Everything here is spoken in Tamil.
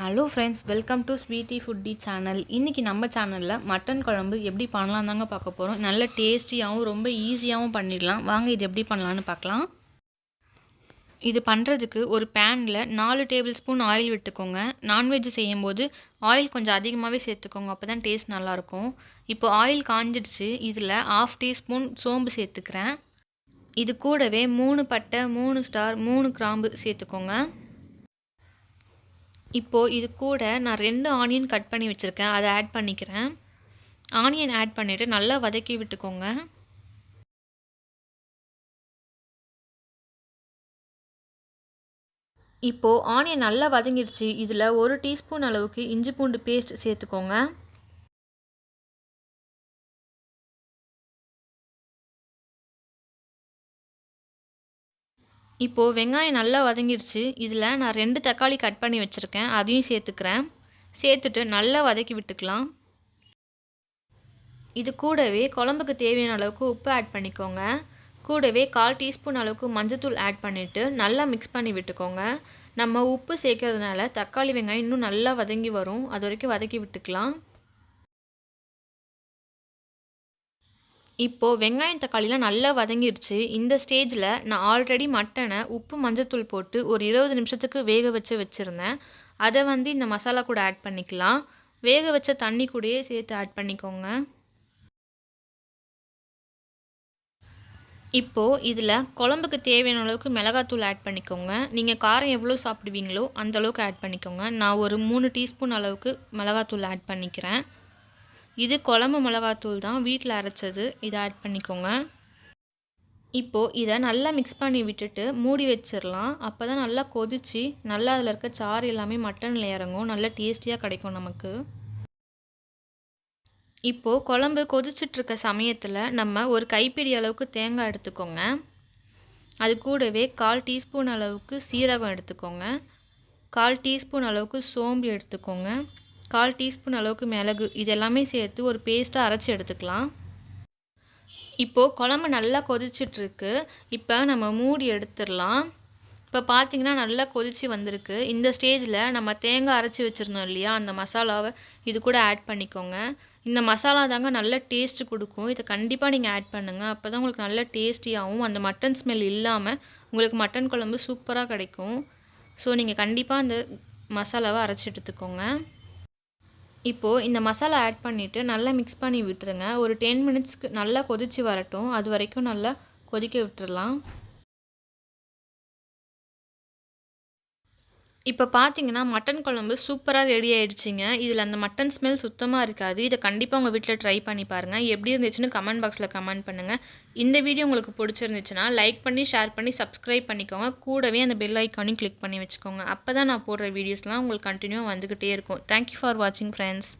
Hello friends welcome to sweety foodie channel இன்றைக்கி நம்ம சேனலில் மட்டன் குழம்பு எப்படி பண்ணலாம் தாங்க பார்க்க போகிறோம் நல்ல டேஸ்டியாகவும் ரொம்ப ஈஸியாகவும் பண்ணிடலாம். வாங்க இது எப்படி பண்ணலான்னு பார்க்கலாம். இது பண்ணுறதுக்கு ஒரு பேனில் நாலு டேபிள் ஸ்பூன் ஆயில் விட்டுக்கோங்க. நான்வெஜ் செய்யும்போது ஆயில் கொஞ்சம் அதிகமாகவே சேர்த்துக்கோங்க. அப்போ தான் டேஸ்ட் நல்லாயிருக்கும். இப்போ ஆயில் காஞ்சிடுச்சு. இதில் ஆஃப் டீஸ்பூன் சோம்பு சேர்த்துக்கிறேன். இது கூடவே மூணு பட்டை மூணு ஸ்டார் மூணு கிராம்பு சேர்த்துக்கோங்க. இப்போது இது கூட நான் ரெண்டு ஆனியன் கட் பண்ணி வச்சுருக்கேன். அதை ஆட் பண்ணிக்கிறேன். ஆனியன் ஆட் பண்ணிவிட்டு நல்லா வதக்கி விட்டுக்கோங்க. இப்போது ஆனியன் நல்லா வதங்கிடுச்சு. இதில் ஒரு டீஸ்பூன் அளவுக்கு இஞ்சி பூண்டு பேஸ்ட் சேர்த்துக்கோங்க. இப்போது வெங்காயம் நல்லா வதங்கிடுச்சு இதில் நான் ரெண்டு தக்காளி கட் பண்ணி வச்சுருக்கேன். அதையும் சேர்த்துக்கிறேன். சேர்த்துட்டு நல்லா வதக்கி விட்டுக்கலாம். இது கூடவே குழம்புக்கு தேவையான அளவுக்கு உப்பு ஆட் பண்ணிக்கோங்க. கூடவே கால் டீஸ்பூன் அளவுக்கு மஞ்சத்தூள் ஆட் பண்ணிவிட்டு நல்லா மிக்ஸ் பண்ணி விட்டுக்கோங்க. நம்ம உப்பு சேர்க்கறதுனால தக்காளி வெங்காயம் இன்னும் நல்லா வதங்கி வரும். அது வரைக்கும் வதக்கி விட்டுக்கலாம். இப்போது வெங்காயம் தக்காளிலாம் நல்லா வதங்கிடுச்சு இந்த ஸ்டேஜில் நான் ஆல்ரெடி மட்டனை உப்பு மஞ்சத்தூள் போட்டு ஒரு இருபது நிமிஷத்துக்கு வேக வச்சு வச்சுருந்தேன். அதை வந்து இந்த மசாலா கூட ஆட் பண்ணிக்கலாம். வேக வச்ச தண்ணி கூடயே சேர்த்து ஆட் பண்ணிக்கோங்க. இப்போது இதில் குழம்புக்கு தேவையான அளவுக்கு மிளகாத்தூள் ஆட் பண்ணிக்கோங்க. நீங்கள் காரம் எவ்வளோ சாப்பிடுவீங்களோ அந்த அளவுக்கு ஆட் பண்ணிக்கோங்க. நான் ஒரு மூணு டீஸ்பூன் அளவுக்கு மிளகாத்தூள் ஆட் பண்ணிக்கிறேன். இது குழம்பு மிளகாத்தூள் தான் வீட்டில் அரைச்சது. இதை ஆட் பண்ணிக்கோங்க. இப்போது இதை நல்லா மிக்ஸ் பண்ணி விட்டுட்டு மூடி வச்சிடலாம். அப்போ தான் நல்லா கொதித்து நல்லா அதில் இருக்க சாறு எல்லாமே மட்டனில் இறங்கும். நல்லா டேஸ்டியாக கிடைக்கும் நமக்கு. இப்போது குழம்பு கொதிச்சிட்ருக்க சமயத்தில் நம்ம ஒரு கைப்பிடி அளவுக்கு தேங்காய் எடுத்துக்கோங்க. அது கூடவே கால் டீஸ்பூன் அளவுக்கு சீரகம் எடுத்துக்கோங்க. கால் டீஸ்பூன் அளவுக்கு சோம்பு எடுத்துக்கோங்க. கால் டீஸ்பூன் அளவுக்கு மிளகு இது எல்லாமே சேர்த்து ஒரு பேஸ்ட்டாக அரைச்சி எடுத்துக்கலாம். இப்போது குழம்பு நல்லா கொதிச்சிட்ருக்கு. இப்போ நம்ம மூடி எடுத்துடலாம். இப்போ பார்த்தீங்கன்னா நல்லா கொதித்து வந்திருக்கு. இந்த ஸ்டேஜில் நம்ம தேங்காய் அரைச்சி வச்சுருந்தோம் இல்லையா? அந்த மசாலாவை இது கூட ஆட் பண்ணிக்கோங்க. இந்த மசாலா தாங்க நல்ல டேஸ்ட்டு கொடுக்கும். இதை கண்டிப்பாக நீங்கள் ஆட் பண்ணுங்கள் அப்போ தான் உங்களுக்கு நல்ல டேஸ்டியாகவும் அந்த மட்டன் ஸ்மெல் இல்லாமல் உங்களுக்கு மட்டன் குழம்பு சூப்பராக கிடைக்கும். ஸோ நீங்கள் கண்டிப்பாக அந்த மசாலாவை அரைச்சி எடுத்துக்கோங்க. இப்போது இந்த மசாலா ஆட் பண்ணிவிட்டு நல்லா மிக்ஸ் பண்ணி விட்டுருங்க. ஒரு டென் மினிட்ஸ்க்கு நல்லா கொதித்து வரட்டும். அது வரைக்கும் நல்லா கொதிக்க விட்டுடலாம் இப்போ பார்த்தீங்கன்னா மட்டன் குழம்பு சூப்பராக ரெடி ஆகிடுச்சிங்க இதில் அந்த மட்டன் ஸ்மெல் சுத்தமாக இருக்காது. இதை கண்டிப்பாக உங்கள் வீட்டில் ட்ரை பண்ணி பாருங்கள் எப்படி இருந்துச்சுன்னு கமெண்ட் பாக்ஸில் கமெண்ட் பண்ணுங்கள் இந்த வீடியோ உங்களுக்கு பிடிச்சிருந்துச்சுன்னா லைக் பண்ணி ஷேர் பண்ணி சப்ஸ்கிரைப் பண்ணிக்கோங்க. கூடவே அந்த பெல் ஐக்கானையும் கிளிக் பண்ணி வச்சுக்கோங்க. அப்போ தான் நான் போடுற வீடியோஸ்லாம் உங்களுக்கு கண்டினியூ வந்துக்கிட்டே இருக்கும். தேங்க்யூ ஃபார் வாட்சிங் ஃப்ரெண்ட்ஸ்